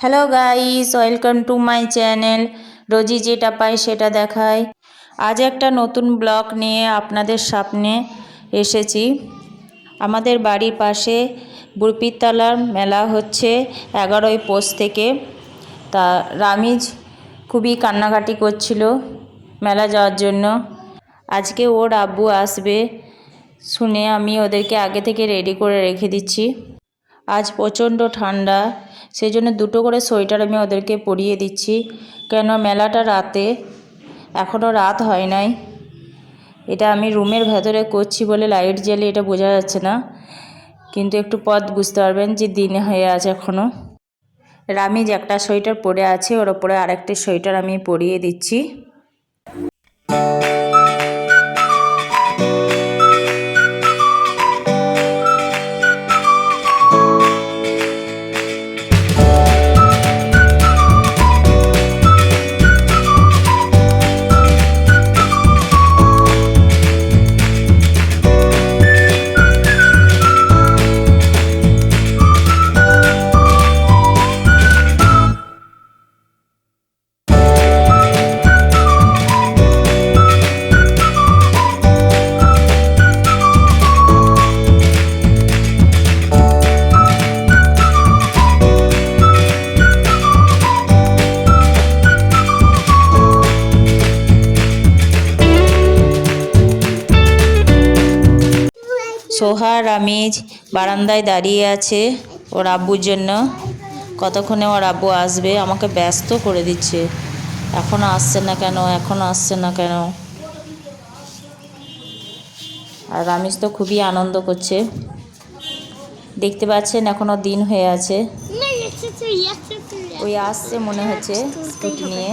Hello guys welcome to my channel রোজি যেটা পাই সেটা দেখায় আজ একটা নতুন ব্লগ নিয়ে আপনাদের সামনে এসেছি। আমাদের বাড়ির পাশে বুরপিতলার মেলা হচ্ছে, এগারোই পৌষ থেকে। তা রামিজ খুবই কান্নাকাটি করছিল মেলা যাওয়ার জন্য। আজকে ওর আব্বু আসবে শুনে আমি ওদেরকে আগে থেকে রেডি করে রেখে দিচ্ছি। আজ প্রচণ্ড ঠান্ডা। সেই জন্য দুটো করে সোয়েটার আমি ওদেরকে পরিয়ে দিচ্ছি। কেন মেলাটা রাতে? এখনও রাত হয় নাই। এটা আমি রুমের ভেতরে করছি বলে লাইট জ্বালিয়ে এটা বোঝা যাচ্ছে না। কিন্তু একটু পথ বুঝতে পারবেন যে দিন হয়ে আছে এখনও রামিজ একটা সোয়েটার পরে আছে, ওর ওপরে আরেকটি সোয়েটার আমি পরিয়ে দিচ্ছি। সোহা রামিজ বারান্দায় দাঁড়িয়ে আছে ওর আব্বুর জন্য। কতক্ষণে ওর আব্বু আসবে? আমাকে ব্যস্ত করে দিচ্ছে। এখনও আসছে না কেন? এখনও আসছে না কেন? আর রামিজ তো খুবই আনন্দ করছে। দেখতে পাচ্ছেন এখনও দিন হয়ে আছে। ওই আসছে মনে হচ্ছে স্কুটি নিয়ে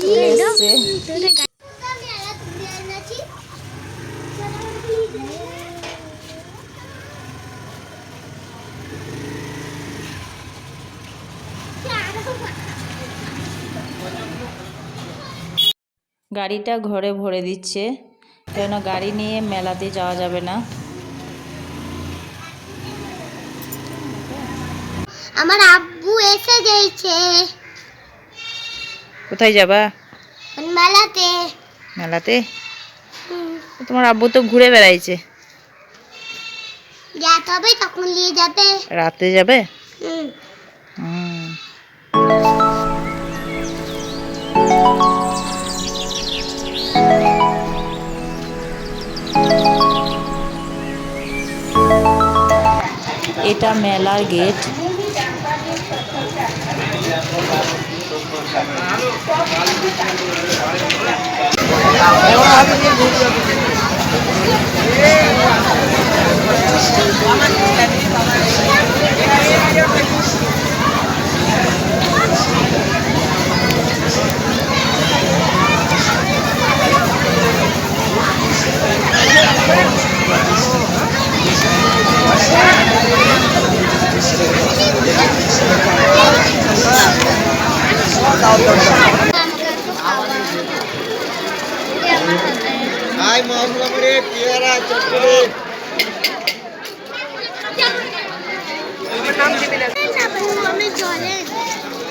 চলে এসছে গাড়িটা ঘরে ভরে দিচ্ছে। কেন গাড়ি নিয়ে মেলাতে যাওয়া যাবে না? আমার আব্বু এসে গেছে। কোথায় যাবা? মেলাতে। মেলাতে? তোমার আব্বু তো ঘুরে বেড়াইছে। যেতে হবে তখন নিয়ে যাবে। রাতে যাবে? হুম। এটা মেলার গেট।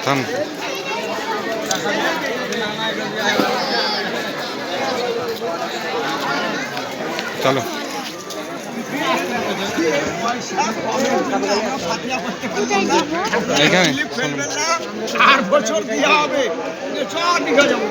থাম। চলো। এখানে আর বছর কি হবে? সব দিঘা যাব।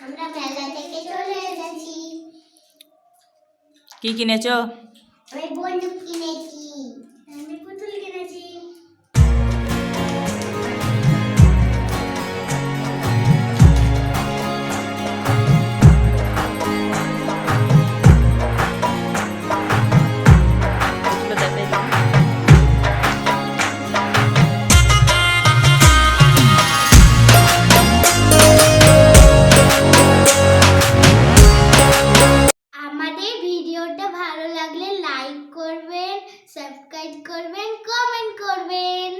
মেলা থেকে চলে এসেছি। কি কিনেছো? করবেন সাবস্ক্রাইব করবেন কমেন্ট করবেন।